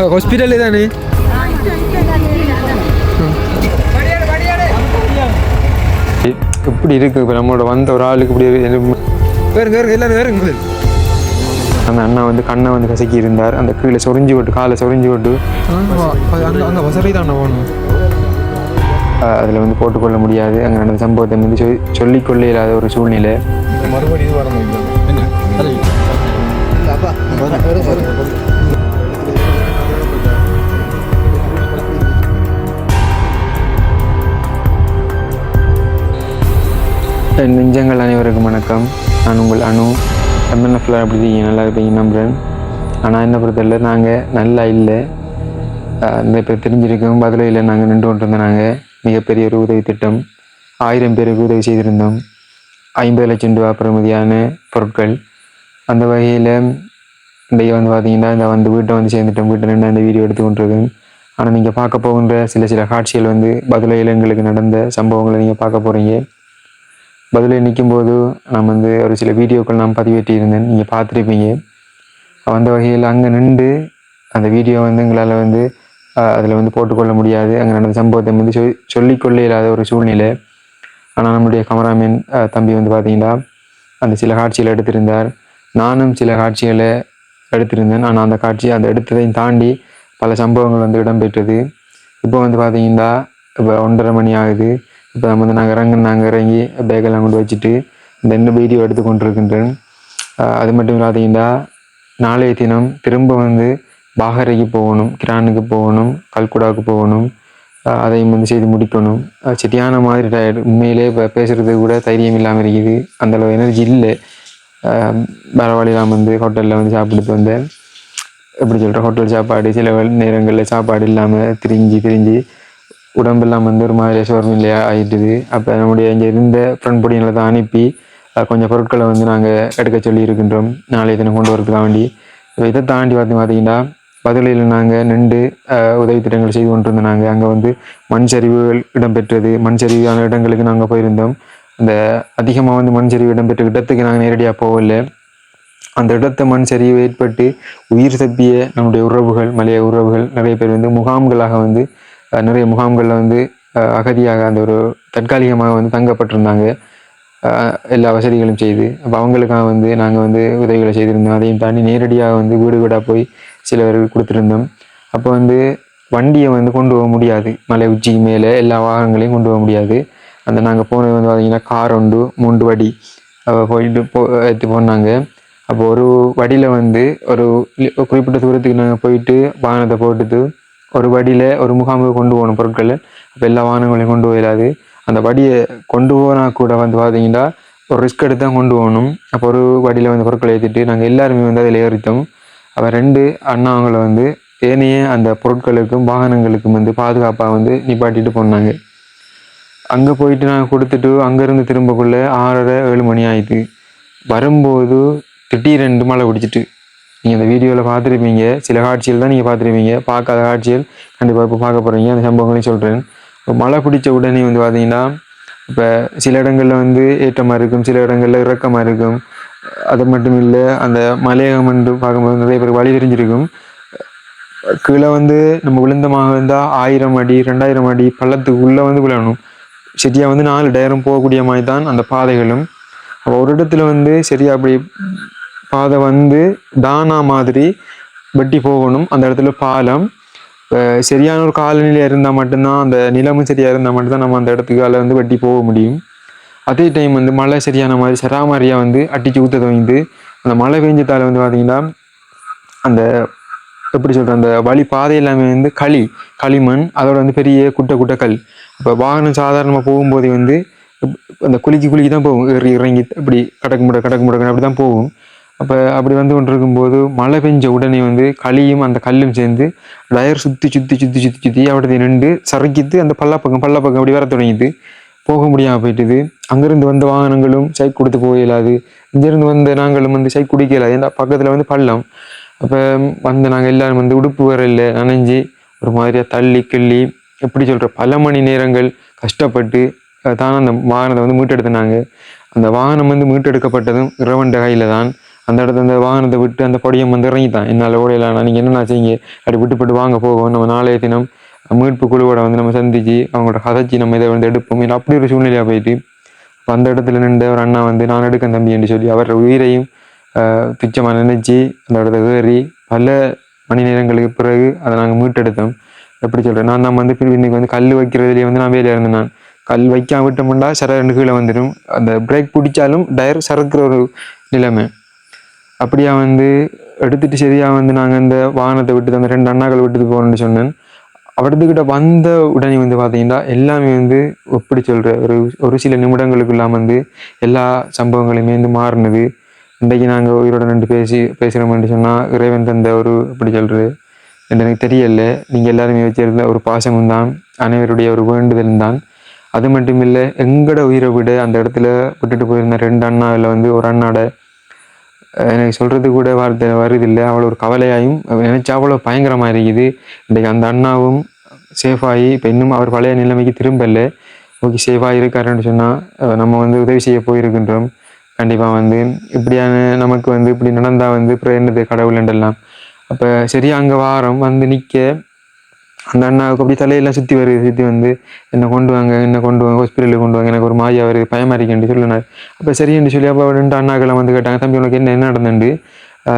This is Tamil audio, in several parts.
ஹாஸ்பிட்டல் தானே எப்படி இருக்கு இப்போ நம்மளோட வந்த ஒரு ஆளுக்கு இப்படி வேறுங்க வேறுங்க எல்லாரும் வேறுங்க அந்த அண்ணா வந்து கண்ணை வந்து கசக்கி இருந்தார். அந்த கீழே சொரிஞ்சு விட்டு காலை சொரிஞ்சு விட்டு அங்கே அங்கே வசதி தான் போகணும் அதில் வந்து போட்டுக்கொள்ள முடியாது. அங்கே நடந்த சம்பவத்தை வந்து சொல்லி சொல்லிக்கொள்ள இல்லாத ஒரு சூழ்நிலை. மறுபடியும் என் நெஞ்சங்கள் அனைவருக்கும் வணக்கம். நான் உங்கள் அணு எம்என்எஃப்ல அப்படி இருக்கீங்க நல்லா இருப்பீங்க நம்புகிறேன் ஆனால் என்ன பொறுத்தவரை நாங்கள் நல்லா இல்லை. இந்த இப்போ தெரிஞ்சிருக்கோம் பதிலையில் நாங்கள் நின்று கொண்டிருந்தோம் நாங்கள் மிகப்பெரிய ஒரு உதவி திட்டம். ஆயிரம் பேருக்கு உதவி செய்திருந்தோம். ஐம்பது லட்சம் ரூபா பெறுமதியான பொருட்கள். அந்த வகையில் இன்றைக்கு வந்து பார்த்தீங்கன்னா இந்த வந்து வீட்டை வந்து சேர்ந்துட்டோம். வீட்டில் நின்று அந்த வீடியோ எடுத்து கொண்டிருக்கேன் ஆனால் நீங்கள் பார்க்க போகின்ற சில சில காட்சிகள் வந்து பதிலையில் எங்களுக்கு நடந்த சம்பவங்களை நீங்கள் பார்க்க போகிறீங்க பதிலில் நிற்கும்போது நான் வந்து ஒரு சில வீடியோக்கள் நான் பதிவேற்றியிருந்தேன். நீங்கள் பார்த்துருப்பீங்க. அந்த வகையில் அங்கே நின்று அந்த வீடியோ வந்து எங்களால் வந்து அதில் வந்து போட்டுக்கொள்ள முடியாது. அங்கே நடந்த சம்பவத்தை வந்து சொல் சொல்லிக்கொள்ள இல்லாத ஒரு சூழ்நிலை. ஆனால் நம்முடைய கமராமேன் தம்பி வந்து பார்த்தீங்கன்னா அந்த சில காட்சிகளை எடுத்திருந்தார். நானும் சில காட்சிகளை எடுத்திருந்தேன். ஆனால் அந்த காட்சி அந்த எடுத்ததையும் தாண்டி பல சம்பவங்கள் வந்து இடம்பெற்றது. இப்போ வந்து பார்த்தீங்கன்னா இப்போ ஒன்றரை மணி ஆகுது. இப்போ நம்ம வந்து நாங்கள் இறங்க நாங்கள் இறங்கி பேக்கெல்லாம் கொண்டு வச்சுட்டு இந்த வீடியோ எடுத்து கொண்டிருக்கின்றேன் அது மட்டும் இல்லாதீங்கன்னா நாளைய தினம் திரும்ப வந்து பாகரைக்கு போகணும் கிரானுக்கு போகணும் கல்குடாவுக்கு போகணும் அதையும் வந்து செய்து முடிக்கணும். சரியான மாதிரி டயர்டு உண்மையிலே இப்போ பேசுகிறது கூட தைரியம் இல்லாமல் இருக்குது. அந்தளவு எனர்ஜி இல்லை. பரவாயில்ல வந்து ஹோட்டலில் வந்து சாப்பிட்டு வந்தேன். எப்படி சொல்கிற ஹோட்டல் சாப்பாடு சில நேரங்களில் சாப்பாடு இல்லாமல் திரிஞ்சு திரிஞ்சு உடம்பெல்லாம் வந்து ஒரு மாதிரி சோர்வு இல்லையா ஆகிட்டுது அப்போ நம்முடைய இங்கே இருந்த ஃப்ரெண்ட் பொடிகளை தான் அனுப்பி கொஞ்சம் பொருட்களை வந்து நாங்கள் எடுக்க சொல்லி இருக்கின்றோம் நாளைய தினம் கொண்டு வரதுக்காக வேண்டி. இப்போ இதை தாண்டி பார்த்து பார்த்தீங்கன்னா பதிலையில் நாங்கள் நின்று உதவி திட்டங்கள் செய்து கொண்டிருந்தோம் நாங்கள் அங்கே வந்து மண் சரிவுகள் இடம்பெற்றது மண் சரிவான இடங்களுக்கு நாங்கள் போயிருந்தோம். அந்த அதிகமாக வந்து மண் சரிவு இடம்பெற்ற இடத்துக்கு நாங்கள் நேரடியாக போகலை. அந்த இடத்த மண் சரிவு ஏற்பட்டு உயிர் தப்பிய நம்முடைய உறவுகள் மலைய உறவுகள் நிறைய பேர் வந்து முகாம்களாக வந்து நிறைய முகாம்களில் வந்து அகதியாக அந்த ஒரு தற்காலிகமாக வந்து தங்கப்பட்டிருந்தாங்க. எல்லா வசதிகளும் செய்து அப்போ அவங்களுக்காக வந்து நாங்கள் வந்து உதவிகளை செய்திருந்தோம். அதையும் தாண்டி நேரடியாக வந்து வீடு வீடாக போய் சிலவருக்கு கொடுத்துருந்தோம். அப்போ வந்து வண்டியை வந்து கொண்டு போக முடியாது. மலை உச்சிக்கு மேலே எல்லா வாகனங்களையும் கொண்டு போக முடியாது. அந்த நாங்கள் போனது வந்து பார்த்திங்கன்னா கார் ஒன்று மூன்று வடி போயிட்டு போ எடுத்து போனாங்க. அப்போ ஒரு வடியில் வந்து ஒரு குறிப்பிட்ட தூரத்துக்கு நாங்கள் போயிட்டு வாகனத்தை போட்டுட்டு ஒரு வடியில் ஒரு முகாமுக்கு கொண்டு போகணும் பொருட்களை. அப்போ எல்லா வாகனங்களையும் கொண்டு போயிடாது. அந்த வடியை கொண்டு போனால் கூட வந்து பார்த்தீங்கன்னா ஒரு ரிஸ்க் எடுத்து தான் கொண்டு போகணும். அப்போ ஒரு வடியில் வந்து பொருட்களை ஏற்றிட்டு நாங்கள் எல்லாருமே வந்து அதில் ஏறித்தோம் அப்போ ரெண்டு அண்ணாவங்களை வந்து ஏனைய அந்த பொருட்களுக்கும் வாகனங்களுக்கும் வந்து பாதுகாப்பாக வந்து நிப்பாட்டிட்டு போனாங்க. அங்கே போயிட்டு நாங்கள் கொடுத்துட்டு அங்கேருந்து திரும்பக்குள்ளே ஆறரை ஏழு மணி ஆயிடுது வரும்போது திடீரெண்டு மழை பிடிச்சிட்டு. நீங்கள் அந்த வீடியோவில் பார்த்துருப்பீங்க. சில காட்சிகள் தான் நீங்கள் பார்த்துருப்பீங்க. பார்க்காத காட்சிகள் கண்டிப்பாக இப்போ பார்க்க போகிறீங்க அந்த சம்பவங்களையும் சொல்கிறேன் இப்போ மழை பிடிச்ச உடனே வந்து பார்த்தீங்கன்னா இப்போ சில இடங்களில் வந்து ஏற்றமாக இருக்கும். சில இடங்களில் இறக்கமாக இருக்கும். அது மட்டும் இல்லை அந்த மலையகம் வந்து பார்க்கும்போது நிறைய பேர் வழி தெரிஞ்சிருக்கும். கீழே வந்து நம்ம விழுந்தமாக இருந்தால் ஆயிரம் அடி ரெண்டாயிரம் அடி பள்ளத்துக்கு உள்ளே வந்து விழணும். சரியாக வந்து நாலு டயரும் போகக்கூடிய மாதிரி தான் அந்த பாதைகளும். அப்போ ஒரு இடத்துல வந்து சரியா அப்படி பாதை வந்து தானா மாதிரி வெட்டி போகணும். அந்த இடத்துல பாலம். சரியான ஒரு காலநிலை இருந்தால் மட்டும்தான் அந்த நிலமும் சரியாக இருந்தால் மட்டும்தான் நம்ம அந்த இடத்துக்கால வந்து வெட்டி போக முடியும். அதே டைம் வந்து மழை சரியான மாதிரி சராமாரியாக வந்து அடிச்சு ஊற்ற துவங்கிது அந்த மழை பெஞ்சத்தால் வந்து பார்த்தீங்கன்னா அந்த எப்படி சொல்கிற அந்த வழி பாதை எல்லாமே வந்து களி களிமண் அதோட வந்து பெரிய குட்டை குட்டை கல். இப்போ வாகனம் சாதாரணமாக போகும்போது வந்து அந்த குலுக்கி குலுக்கி தான் போகும். இறங்கி இப்படி கடக்கு முட கடக்கு முடக்கணும் அப்படி தான் போகும். அப்போ அப்படி வந்து கொண்டு இருக்கும்போது மழை பெஞ்ச உடனே வந்து களியும் அந்த கல்லும் சேர்ந்து டயர் சுற்றி சுற்றி சுற்றி சுற்றி சுற்றி அப்படி நின்று சறுக்கித்து அந்த பள்ளப்பக்கம் பள்ளப்பக்கம் அப்படி வர தொடங்கிது. போக முடியாமல் போயிட்டுது. அங்கேருந்து வந்த வாகனங்களும் சைக் கொடுத்து போக இயலாது. இங்கேருந்து வந்த நாங்களும் வந்து சைக் குடிக்க இயலாது. ஏன்னா பக்கத்தில் வந்து பள்ளம். அப்போ வந்து நாங்கள் எல்லாரும் வந்து உடுப்பு வேற இல்லை நனைஞ்சு ஒரு மாதிரியாக தள்ளி கிள்ளி எப்படி சொல்கிற பல மணி நேரங்கள் கஷ்டப்பட்டு தான் அந்த வாகனத்தை வந்து மீட்டெடுத்தினாங்க. அந்த வாகனம் வந்து மீட்டெடுக்கப்பட்டதும் இரவண்ட கையில் தான் அந்த இடத்துல அந்த வாகனத்தை விட்டு அந்த பொடியம் வந்து இறங்கிட்டான். என்னால் ஓடையிலானா நீங்கள் என்னென்ன செய்யுங்க? அப்படி விட்டு போட்டு வாங்க போவோம். நம்ம நாளைய தினம் மீட்பு குழுவோட வந்து நம்ம சந்திச்சு அவங்களோட கதைச்சி நம்ம இதை வந்து எடுப்போம். இல்லை அப்படி ஒரு சூழ்நிலையாக போயிட்டு இப்போ அந்த இடத்துல நின்று ஒரு அண்ணா வந்து நான் எடுக்க தம்பி என்று சொல்லி அவர் உயிரையும் துச்சமாக நினைச்சு அந்த இடத்துல ஏறி பல மணி நேரங்களுக்கு பிறகு அதை நாங்கள் மீட்டெடுத்தோம். எப்படி சொல்கிறேன் நான் நம்ம வந்து இன்னைக்கு வந்து கல் வைக்கிறதுலேயே வந்து நான் வேலையாக இருந்தேன். நான் கல் வைக்காம விட்டோம்னா சர ரெண்டு கீழே வந்துடும். அந்த பிரேக் பிடிச்சாலும் டயர் சறுக்கிற ஒரு நிலைமை. அப்படியா வந்து எடுத்துட்டு சரியா வந்து நாங்கள் இந்த வாகனத்தை விட்டு அந்த ரெண்டு அண்ணாக்கள் விட்டுட்டு போகணும்னு சொன்னேன். அவர்கிட்ட வந்த உடனே வந்து பார்த்தீங்கன்னா எல்லாமே வந்து எப்படி சொல்கிற ஒரு ஒரு சில நிமிடங்களுக்குள்ளாம் வந்து எல்லா சம்பவங்களையுமே வந்து மாறினது. இன்றைக்கு நாங்கள் உயிரோட நின்று பேசி பேசுகிறோம்னு சொன்னால் இறைவன் தந்த ஒரு எப்படி சொல்கிறது என்று எனக்கு தெரியல. நீங்கள் எல்லாருமே வச்சிருந்த ஒரு பாசமும் தான் அனைவருடைய ஒரு வேண்டுதலும் தான். அது மட்டும் இல்லை எங்கட உயிரை விட அந்த இடத்துல விட்டுட்டு போயிருந்த ரெண்டு அண்ணாவில் வந்து ஒரு அண்ணாட எனக்கு சொல்கிறது கூட வார்த்தை வருதில்லை. அவ்வளோ ஒரு கவலையாயும் நினச்சா அவ்வளோ பயங்கரமாக இருக்குது. இன்றைக்கு அந்த அண்ணாவும் சேஃபாகி இப்போ இன்னும் அவர் பழைய நிலைமைக்கு திரும்பலை. ஓகே சேஃபாக இருக்காருன்னு சொன்னால் நம்ம வந்து உதவி செய்ய போயிருக்கின்றோம். கண்டிப்பாக வந்து இப்படியான நமக்கு வந்து இப்படி நடந்தால் வந்து அப்புறம் என்னது கடவுள் என்றெல்லாம். அப்போ சரியா அங்கே வாரம் வந்து நிற்க அந்த அண்ணாவுக்கு அப்படி தலையெல்லாம் சுற்றி வருது சுற்றி வந்து என்னை கொண்டு வாங்க என்னை கொண்டு வாங்க ஹாஸ்பிட்டலுக்கு கொண்டு வாங்க எனக்கு ஒரு மாயா வருது பயமா இருக்கேன்னு சொல்லினார். அப்போ சரின்னு சொல்லி அப்போ ரெண்டு அண்ணாக்கெல்லாம் வந்து கேட்டாங்க தம்பி உனக்கு என்ன என்ன நடந்துண்டு?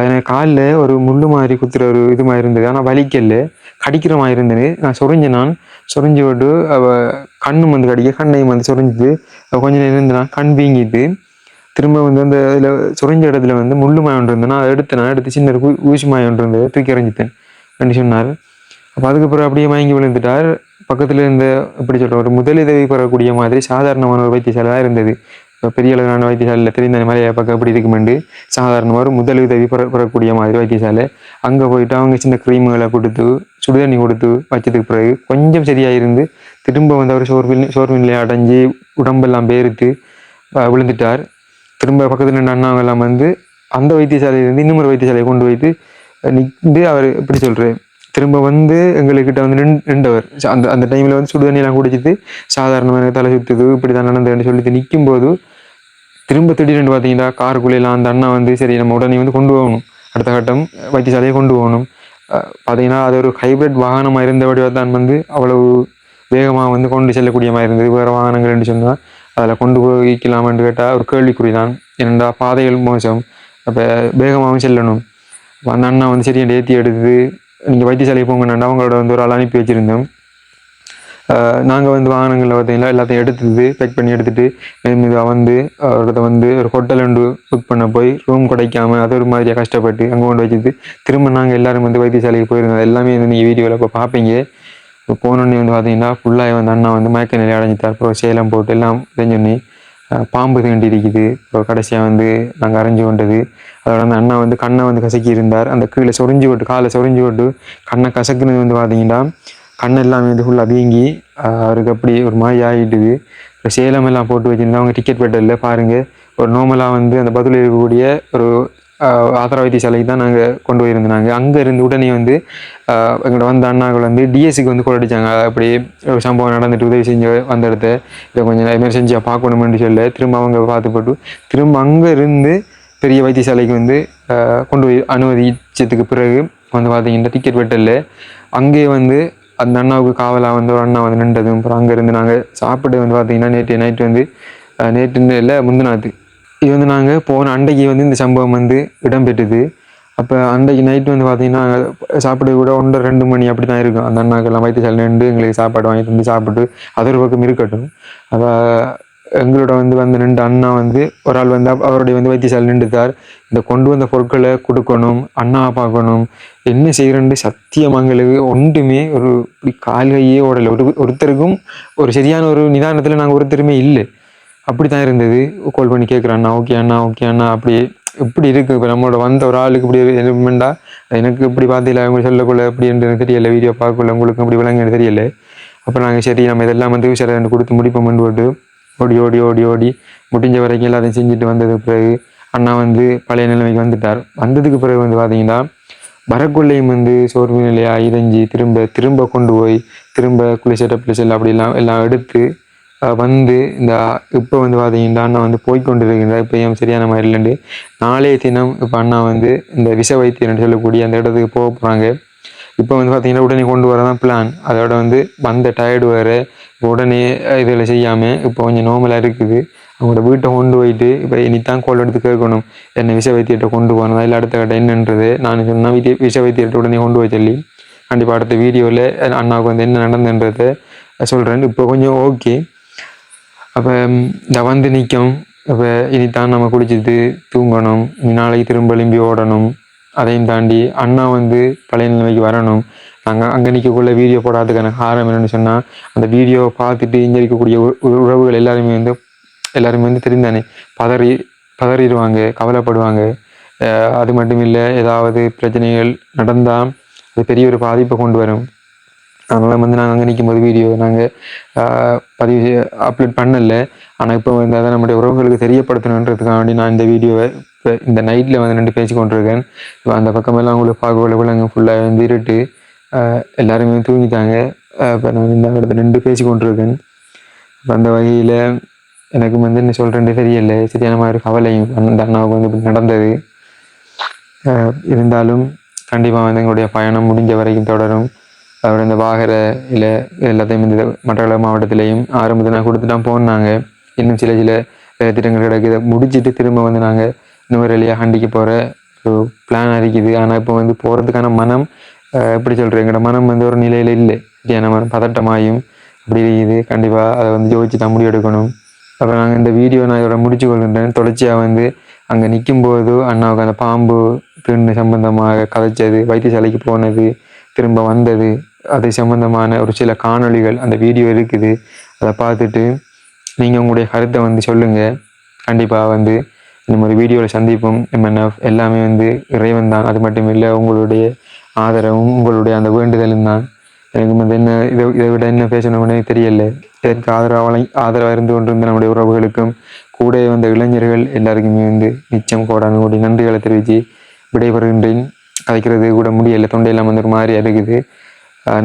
எனக்கு காலில் ஒரு முள்ளு மாதிரி குத்துற ஒரு இது மாதிரி இருந்தது ஆனால் வலிக்கல கடிக்கிற மாதிரி இருந்தது. நான் சொரிஞ்சேன் நான் சொரிஞ்சு விட்டு அவ கண்ணும் வந்து கடிக்க கண்ணையும் வந்து சொரிஞ்சுது. கொஞ்ச நேரம் இருந்து கண் வீங்கிட்டு திரும்ப வந்து அந்த இதில் சுரஞ்ச இடத்துல வந்து முள்ளு மாயம் ஒன்று இருந்தேன் நான் எடுத்தேன் எடுத்து நான் எடுத்து சின்ன ஊசி மாயம் ஒன்று இருந்தது தூக்கி எறிஞ்சிட்டேன். அப்படின்னு சொன்னார். அப்போ அதுக்கப்புறம் அப்படியே மயங்கி விழுந்துட்டார். பக்கத்தில் இருந்த எப்படி சொல்கிற ஒரு முதலுதவி பெறக்கூடிய மாதிரி சாதாரணமான ஒரு வைத்தியசாலை தான் இருந்தது. இப்போ பெரிய அளவிலான வைத்தியசாலையில் தெரிந்த மலையை பக்கம் எப்படி இருக்குமெண்டு சாதாரணமாக ஒரு முதலுதவி பெற பெறக்கூடிய மாதிரி வைத்தியசாலை. அங்கே போயிட்டு அவங்க சின்ன க்ரீம்களை கொடுத்து சுடுதண்ணி கொடுத்து வச்சதுக்கு பிறகு கொஞ்சம் சரியாக இருந்து திரும்ப வந்து அவர் சோர்வில் சோர்வில்லை அடைஞ்சு உடம்பெல்லாம் பேருத்து விழுந்துட்டார். திரும்ப பக்கத்தில் நின்ற அண்ணாவெல்லாம் வந்து அந்த வைத்தியசாலையிலேருந்து இன்னும் ஒரு வைத்தியசாலையை கொண்டு வைத்து நின்று அவர் எப்படி சொல்கிறார் திரும்ப வந்து எங்கள்கிட்ட வந்து நின்றவர். அந்த அந்த டைமில் வந்து சுடுதண்ணியெல்லாம் குடிச்சிட்டு சாதாரணமாக தலை சுற்றுது இப்படி தான் நடந்ததுன்னு சொல்லிட்டு நிற்கும்போது திரும்ப திடீர்னு பார்த்தீங்கன்னா காருக்குள்ளேலாம் அந்த அண்ணா வந்து சரி நம்ம உடனே வந்து கொண்டு போகணும். அடுத்த கட்டம் வைத்தியசாலையை கொண்டு போகணும். பார்த்தீங்கன்னா அது ஒரு ஹைப்ரிட் வாகனமாக இருந்தபடியாக தான் வந்து அவ்வளவு வேகமாக வந்து கொண்டு செல்லக்கூடிய மாதிரி இருந்தது. வேறு வாகனங்கள்னு சொன்னால் அதில் கொண்டு போய்க்கலாமான்னு கேட்டால் ஒரு கேள்விக்குறி தான் ஏனென்றா பாதைகள் மோசம். அப்போ வேகமாகவும் செல்லணும். அந்த அண்ணா வந்து சரி ஏற்றி எடுத்து நீங்கள் வைத்தியசாலைக்கு போங்கன்னா அவங்களோட வந்து ஒரு ஆள் அனுப்பி வச்சுருந்தோம். நாங்கள் வந்து வாகனங்களில் பார்த்தீங்கன்னா எல்லாத்தையும் எடுத்தது பேக் பண்ணி எடுத்துகிட்டு மெதுவாக வந்து அவர்கிட்ட வந்து ஒரு ஹோட்டல் ஒன்று புக் பண்ண போய் ரூம் கிடைக்காம அது ஒரு மாதிரியாக கஷ்டப்பட்டு அங்கே கொண்டு வச்சுட்டு திரும்ப நாங்கள் எல்லோரும் வந்து வைத்தியசாலைக்கு போயிருந்தோம். எல்லாமே வந்து நீங்கள் வீடியோவில் இப்போ பார்ப்பீங்க இப்போ போனோடனே வந்து பார்த்தீங்கன்னா ஃபுல்லாக வந்து அண்ணா வந்து மயக்க நிலை அடைஞ்சிட்டார். அப்புறம் சேலம் போட்டு எல்லாம் செஞ்சோன்னே பாம்பு தேண்டி இருக்குது அப்புறம் கடைசியாக வந்து நாங்கள் அரைஞ்சு கொண்டது. அதோட அந்த அண்ணா வந்து கண்ணை வந்து கசக்கி இருந்தார் அந்த கீழே சொரிஞ்சு விட்டு காலை சொரிஞ்சு விட்டு கண்ணை கசக்குனது வந்து பார்த்தீங்கன்னா கண் எல்லாமே வந்து ஃபுல்லாக வீங்கி அவருக்கு அப்படி ஒரு மாதிரி ஆகிட்டுது. இப்போ சேலம் எல்லாம் போட்டு வச்சுருந்தா அவங்க டிக்கெட் பெட்டரில் பாருங்கள் ஒரு நார்மலாக வந்து அந்த பதில் இருக்கக்கூடிய ஒரு ஆதார வைத்தியசாலைக்கு தான் நாங்கள் கொண்டு போயிருந்தாங்க அங்கே இருந்து உடனே வந்து எங்கள்கிட்ட எங்களோட வந்த அண்ணாக்கள் வந்து டிஎஸ்சிக்கு வந்து கொள்ளடிச்சாங்க அப்படி ஒரு சம்பவம் நடந்துட்டு உதவி செஞ்சு வந்த இடத்த இதை கொஞ்சம் எமர்ஜென்சியாக பார்க்கணுமென்று சொல்ல திரும்ப அவங்க பார்த்து போட்டு திரும்ப அங்கே இருந்து பெரிய வைத்தியசாலைக்கு வந்து கொண்டு போய் அனுமதிச்சதுக்கு பிறகு வந்து பார்த்தீங்கன்னா டிக்கெட் வெட்டல. அங்கே வந்து அந்த அண்ணாவுக்கு காவலாக வந்து ஒரு அண்ணா வந்து நின்றதும் அப்புறம் அங்கேருந்து நாங்கள் சாப்பிட்டு வந்து பார்த்தீங்கன்னா நேற்று நைட்டு வந்து நேற்று இல்லை முந்தினாத்து இது வந்து நாங்கள் போன அன்றைக்கு வந்து இந்த சம்பவம் வந்து இடம்பெற்றுது. அப்போ அன்றைக்கு நைட்டு வந்து பார்த்தீங்கன்னா சாப்பிட கூட ஒன்றரை ரெண்டு மணி அப்படி தான் இருக்கும். அந்த அண்ணாக்கெல்லாம் வைத்தியசாலை நின்று எங்களுக்கு சாப்பாடு வாங்கிட்டு வந்து சாப்பிட்டு அது ஒரு பக்கம் இருக்கட்டும். அப்போ எங்களோட வந்து வந்து நின்று அண்ணா வந்து ஒரு ஆள் வந்து அவருடைய வந்து வைத்தியசாலை நின்றுத்தார் இந்த கொண்டு வந்த பொருட்களை கொடுக்கணும் அண்ணா பார்க்கணும். என்ன செய்கிறேன்னு சத்தியமங்களுக்கு ஒன்றுமே ஒரு இப்படி கால்கையே ஓடலை. ஒரு ஒருத்தருக்கும் ஒரு சரியான ஒரு நிதானத்தில் நாங்கள் ஒருத்தருமே இல்லை. அப்படி தான் இருந்தது. கால் பண்ணி கேட்குறேன் அண்ணா ஓகே அண்ணா ஓகே அண்ணா. அப்படி இப்படி இருக்குது இப்போ நம்மளோட வந்த ஒரு ஆளுக்கு இப்படி எலிமெண்டா எனக்கு இப்படி பார்த்தீங்களா அவங்க சொல்லக்குள்ள எப்படி எனக்கு தெரியல. வீடியோ பார்க்கல உங்களுக்கு இப்படி விளங்குன்னு தெரியல. அப்புறம் நாங்கள் சரி நம்ம இதெல்லாம் வந்து சில ரெண்டு கொடுத்து முடிப்போம்னு போட்டு ஓடி ஓடி ஓடி ஓடி முடிஞ்ச வரைக்கும் எல்லாத்தையும் செஞ்சுட்டு வந்தது பிறகு அண்ணா வந்து பழைய நிலைமைக்கு வந்துட்டார். வந்ததுக்கு பிறகு வந்து பார்த்தீங்கன்னா வரக்குள்ளையும் வந்து சோர்வு நிலையாக இறைஞ்சி திரும்ப திரும்ப கொண்டு போய் திரும்ப குளிசட்ட பிளிசல் அப்படிலாம் எல்லாம் எடுத்து வந்து இந்த இப்போ வந்து பார்த்தீங்கன்னா அண்ணா வந்து போய்க்கொண்டு இப்போ ஏன் சரியான மாதிரி இல்லைண்டு நாளைய தினம் இப்போ அண்ணா வந்து இந்த விஷ வைத்தியர்னு சொல்லக்கூடிய அந்த இடத்துக்கு போக போகிறாங்க இப்போ வந்து பார்த்தீங்கன்னா உடனே கொண்டு வர தான் பிளான் அதோட வந்து வந்த டயர்டு வேறு உடனே இதில் செய்யாமல் இப்போ கொஞ்சம் நார்மலாக இருக்குது. அவங்களோட வீட்டை கொண்டு போயிட்டு இப்போ இனித்தான் கோல் எடுத்து கேட்கணும். என்னை விஷ வைத்தியத்தை கொண்டு போகணும் இல்லை அடுத்த கட்ட என்னன்றது நான் சொன்னால் வித்திய விஷ வைத்தியத்தை உடனே கொண்டு போய் சொல்லி கண்டிப்பாக அடுத்த வீடியோவில் அண்ணாவுக்கு வந்து என்ன நடந்ததுன்றதை சொல்கிறேன் இப்போ கொஞ்சம் ஓகே அப்போ இந்த வந்து நிற்கும் அப்போ இனித்தான் நம்ம குடிச்சிட்டு தூங்கணும். இனி நாளைக்கு திரும்ப எழும்பி ஓடணும். அதையும் தாண்டி அண்ணா வந்து பழைய நிலைமைக்கு வரணும். நாங்கள் அங்கே நிற்கக்குள்ள வீடியோ போடாததுக்கான காரணம் என்னென்னு சொன்னால் அந்த வீடியோவை பார்த்துட்டு இங்கே இருக்கக்கூடிய உ- உறவுகள் எல்லாருமே வந்து எல்லாருமே வந்து தெரிந்தானே? பதறி பதறிடுவாங்க கவலைப்படுவாங்க. அது மட்டும் இல்லை ஏதாவது பிரச்சனைகள் நடந்தால் அது பெரிய ஒரு பாதிப்பை கொண்டு வரும். அதனால் வந்து நாங்கள் அங்கே நிற்கும் போது வீடியோ நாங்கள் பதிவு அப்லோட் பண்ணல. ஆனால் இப்போ வந்து அதை நம்முடைய உறவுகளுக்கு தெரியப்படுத்தணுன்றதுக்காக வேண்டி நான் இந்த வீடியோவை இப்போ இந்த நைட்டில் வந்து ரெண்டு பேசி கொண்டிருக்கேன். இப்போ அந்த பக்கமெல்லாம் உங்களுக்கு பார்க்கக்குள்ள கூட அங்கே ஃபுல்லாக வந்து இருட்டு. எல்லாருமே தூங்கிட்டாங்க. இப்போ நான் இந்த இடத்துல நின்று பேசி கொண்டிருக்கேன். இப்போ அந்த வகையில் எனக்கு வந்து என்ன சொல்கிறேன்னு தெரியலை. சரியான மாதிரி கவலையும் அந்த அண்ணாவுக்கு வந்து இப்படி நடந்தது. இருந்தாலும் கண்டிப்பாக வந்து எங்களுடைய பயணம் முடிஞ்ச வரைக்கும் தொடரும். அதோட இந்த வாகர இல்லை எல்லாத்தையும் இந்த மட்டக்கள மாவட்டத்திலையும் ஆரம்பத்தில் நான் கொடுத்து தான் போனாங்க. இன்னும் சில சில திட்டங்கள் கிடக்குது முடிச்சிட்டு திரும்ப வந்து நாங்கள் நுவரெலியாக ஹண்டிக்கு போகிற ஒரு பிளான் இருக்குது ஆனால் இப்போ வந்து போகிறதுக்கான மனம் எப்படி சொல்கிறேன் எங்களோட மனம் வந்து ஒரு நிலையில் இல்லை. ஏன்னா மனம் பதட்டமாயும் அப்படி இருக்குது. கண்டிப்பாக அதை வந்து யோசிச்சு தான் முடிவெடுக்கணும். அப்புறம் நாங்கள் இந்த வீடியோ நான் இதோட முடிச்சு கொள்கின்றேன். தொடர்ச்சியாக வந்து அங்கே நிற்கும்போது அண்ணாவுக்கு அந்த பாம்பு தின்னு சம்பந்தமாக கதைச்சது வைத்தியசாலைக்கு போனது திரும்ப வந்தது அது சம்பந்தமான ஒரு சில காணொளிகள் அந்த வீடியோ இருக்குது. அதை பார்த்துட்டு நீங்கள் உங்களுடைய கருத்தை வந்து சொல்லுங்கள் கண்டிப்பாக வந்து இந்த மாதிரி வீடியோவில் சந்திப்போம். எம்என்எஃப் எல்லாமே வந்து இறைவன் தான். அது மட்டும் இல்லை உங்களுடைய ஆதரவும் உங்களுடைய அந்த வேண்டுதலும் தான். எனக்கு வந்து என்ன இதை இதை விட என்ன பேசணும்னே தெரியல. இதற்கு ஆதரவாக ஆதரவாக இருந்து கொண்டிருந்த நம்முடைய உறவுகளுக்கும் கூட வந்த இளைஞர்கள் எல்லாருக்குமே வந்து நிச்சயம் கோடான கோடி நன்றிகளை தெரிவித்து விடைபெறுகின்றேன். அழைக்கிறது கூட முடியலை. தொண்டையெல்லாம் வந்து ஒரு மாதிரி இருக்குது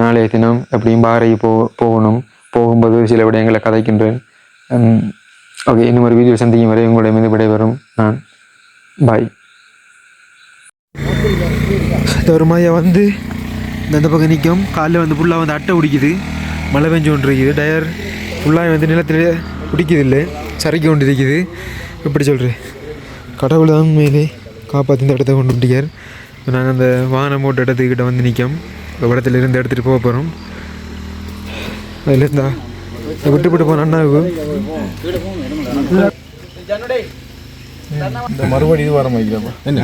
நாளைய தினம் எப்படியும் பாறைக்கு போ போகணும். போகும்போது சில விடயங்களை கதைக்கின்றேன். ஓகே இன்னும் ஒரு வீடியோ சந்திக்கும் வரை உங்களிடமிருந்து விடைபெறும் நான். பாய் இந்த வந்து இந்த பக்கம் நிற்கும். காலைல வந்து ஃபுல்லாக வந்து அட்டை பிடிக்குது. மழை பெஞ்சு கொண்டு இருக்குது டயர் ஃபுல்லாக வந்து நிலத்தில் பிடிக்குது இல்லை. சறுக்கி கொண்டு இருக்குது எப்படி சொல்கிறேன் கடவுள் தான் மேலே காப்பாற்றி இந்த இடத்த கொண்டு பிடிக்கார் நாங்கள் அந்த வாகனம் போட்ட இடத்துக்கிட்ட வந்து நிற்கும். இந்த இடத்துல இருந்து எடுத்துகிட்டு போக போகிறோம் அதில் இருந்தா விட்டு விட்டு போன அண்ணாவுக்கு இந்த மறுபடி இது வர என்ன?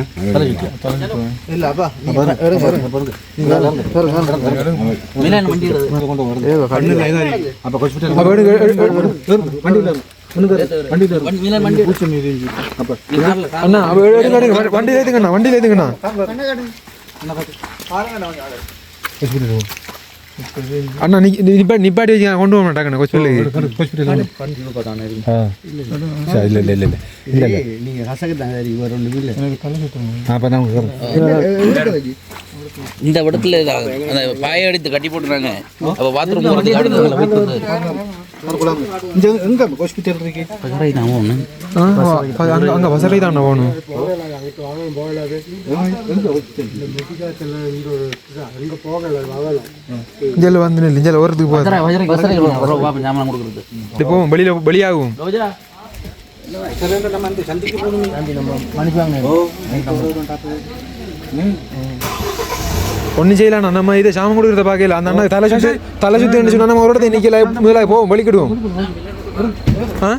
வண்டியில் ஏற்றுங்கண்ணா ஏற்றுங்கண்ணா அண்ணா நிப்பாட்டி வச்சு கொண்டு போக மாட்டாங்கண்ணா இல்ல இல்ல இல்ல இல்ல. இல்ல நீங்க கசக்கத்தாங்க இவர் ஒன்றும் இல்லை. அப்ப இந்த இடத்துல. அந்த பாயை எடுத்து கட்டி போட்டுறாங்க அப்ப பாத்ரூம் அடுத்து எங்க ஹாஸ்பிட்டல் இருக்கு ஆ அங்கே அங்கே வசதி தான் போகணும் வந்து இதில் ஓரத்துக்கு போகாது போகும் வெளியில் வெளியாகும் ஒன்றும் செய்யலாம் நம்ம இதை சாமம் கொடுக்குறத பார்க்கல அந்த அண்ணா தலை சுற்றி தலை சுற்றி சொன்னா நம்ம ஒரு இன்னைக்கு முதலாக போவோம் வலிக்கிடுவோம் ஆ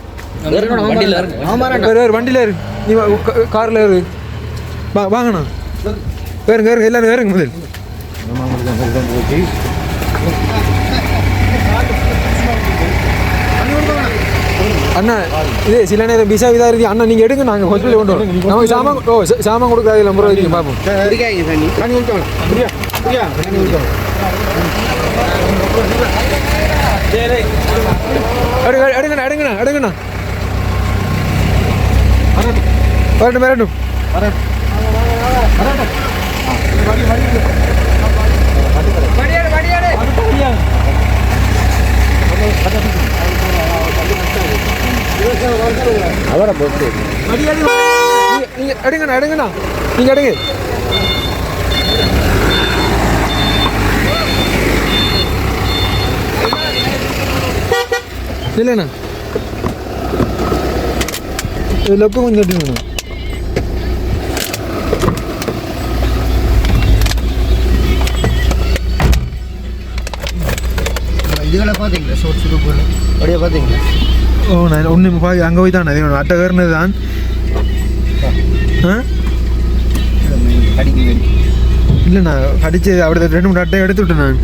வண்டியில் வேறு வேறு வண்டியில் இரு நீ காரில் இரு வா வாங்கண்ணா வேறுங்க வேறுங்க எல்லாரும் வேறுங்க முதல் அண்ணா இது சில நேரம் பிசா விதா இருக்கு. அண்ணா நீங்கள் எடுங்க நாங்கள் ஹாஸ்பிட்டல் கொண்டு வரோம். நம்ம சாமான் ஓ சா- சாமான் கொடுக்குறது நம்பர் வைக்க பார்ப்போம் எடுங்க எடுங்கண்ணா எடுங்கண்ணா எடுங்கண்ணா. வரட்டும் வரட்டும். நீங்கள் எடுங்கண்ணா எடுங்கண்ணா. நீங்கள் எடுங்க. இல்லைண்ணா. இதில் உப்பு கொஞ்சம் எடுங்கண்ணா. இதுகளை பார்த்தீங்களா ஷோர்ட் சுருக்கு அப்படியே பார்த்தீங்களா ஓ நான் ஒன்று பா அங்கே போய் தான் அதே அட்டகர்னு தான் ஆ நான் இல்லைண்ணா அப்படி ரெண்டு மூணு அட்டை எடுத்து விட்டேன் நான்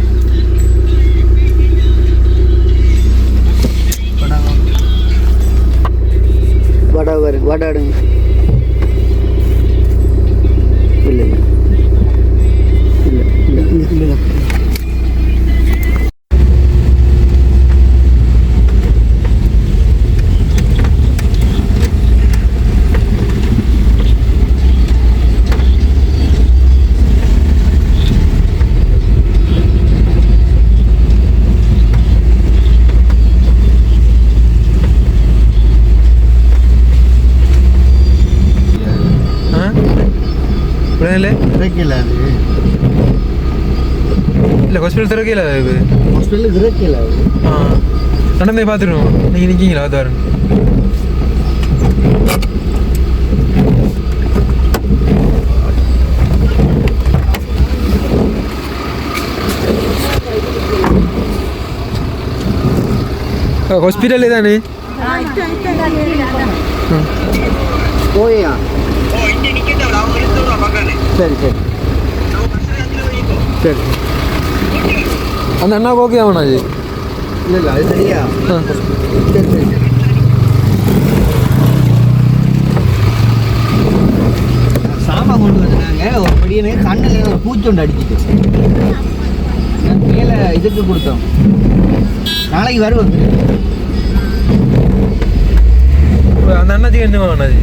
வடை வரு வடை எடுங்க இல்லை இறக்கல அது. இல்லை ஹாஸ்பிட்டல் திறக்கல இது ஹாஸ்பிட்டலுக்கு இறக்கல அது. ஆ. நடந்தே பார்த்துருவோம் நீங்கள் நிற்கிங்களா அது வரேன் ஹாஸ்பிட்டல் தானே போயா? சரி சரி. சரி அந்த அண்ணாவுக்கு ஓகே ஆகணாஜி இல்லை இல்லை அது சரியா? சரி சரி சாமான் கொண்டு வந்தாங்க ஒரு படியே கண்ணில் ஒரு பூச்சொண்டு அடிச்சிட்டு. நான் மேலே இதுக்கு கொடுத்தோம். நாளைக்கு வருவோம் அந்த அண்ணாச்சிக்கு என்ன அண்ணாஜி.